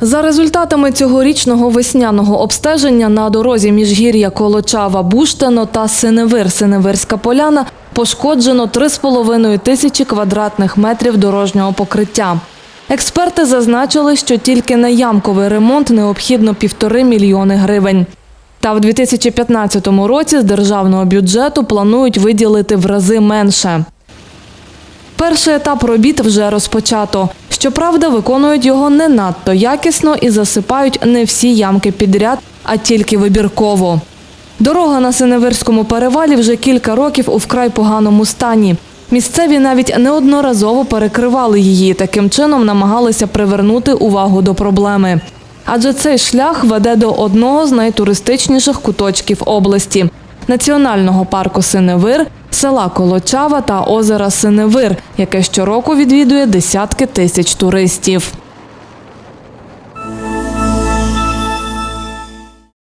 За результатами цьогорічного весняного обстеження на дорозі міжгір'я Колочава Буштино та Синевир Синевирська поляна пошкоджено 3,5 тисячі квадратних метрів дорожнього покриття. Експерти зазначили, що тільки на ямковий ремонт необхідно півтори мільйони гривень. Та в 2015 році з державного бюджету планують виділити в рази менше. Перший етап робіт вже розпочато. Щоправда, виконують його не надто якісно і засипають не всі ямки підряд, а тільки вибірково. Дорога на Синевирському перевалі вже кілька років у вкрай поганому стані. Місцеві навіть неодноразово перекривали її, таким чином намагалися привернути увагу до проблеми. Адже цей шлях веде до одного з найтуристичніших куточків області національного парку Синевир, села Колочава та озера Синевир, яке щороку відвідує десятки тисяч туристів.